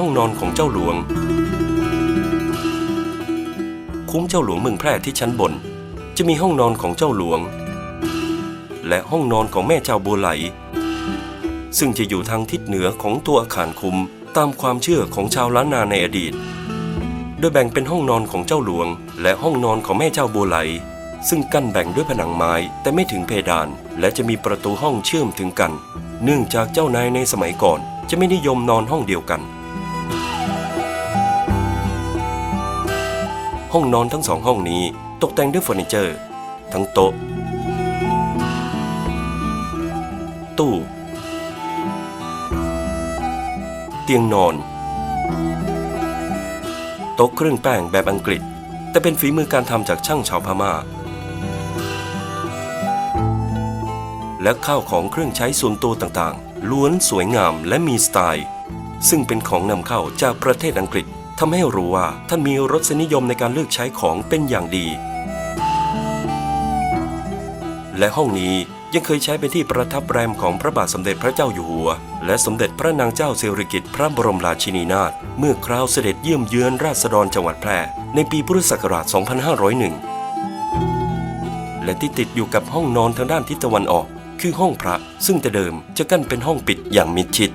้องนอนของเจ้าหลวง คุ้มเจ้าหลวงเมืองแพร่ที่ชั้นบน จะมีห้องนอนของเจ้าหลวง และห้องนอนของแม่เจ้าบัวไหล ซึ่งจะอยู่ทางทิศเหนือของตัวอาคารคุ้มตามความเชื่อของชาวล้านนาในอดีต โดยแบ่งเป็นห้องนอนของเจ้าหลวง และห้องนอนของแม่เจ้าบัวไหล ซึ่งกั้นแบ่งด้วยผนังไม้แต่ไม่ถึงเพดาน และจะมีประตูห้องเชื่อมถึงกัน เนื่องจากเจ้านายในสมัยก่อนจะไม่นิยมนอนห้องเดียวกัน ห้องนอนทั้งสองห้องนี้ตกแต่งด้วยเฟอร์นิเจอร์ ทั้งโต๊ะ ตู้ เตียงนอน โต๊ะเครื่องแป้งแบบอังกฤษ แต่เป็นฝีมือการทำจากช่างชาวพม่า และข้าวของเครื่องใช้ส่วนตัวต่างๆ ล้วนสวยงามและมีสไตล์ ซึ่งเป็นของนำเข้าจากประเทศอังกฤษ ทำให้รู้ว่าท่านมีรสนิยมในการเลือกใช้ของเป็นอย่างดี และห้องนี้ยังเคยใช้เป็นที่ประทับแรมของพระบาทสมเด็จพระเจ้าอยู่หัว และสมเด็จพระนางเจ้าสิริกิติ์พระบรมราชินีนาถเมื่อคราวเสด็จเยี่ยมเยือนราษฎรจังหวัดแพร่ในปีพุทธศักราช 2501 และที่ติดอยู่กับห้องนอนทางด้านทิศตะวันออก คือห้องพระซึ่งแต่เดิมจะกั้นเป็นห้องปิดอย่างมิดชิด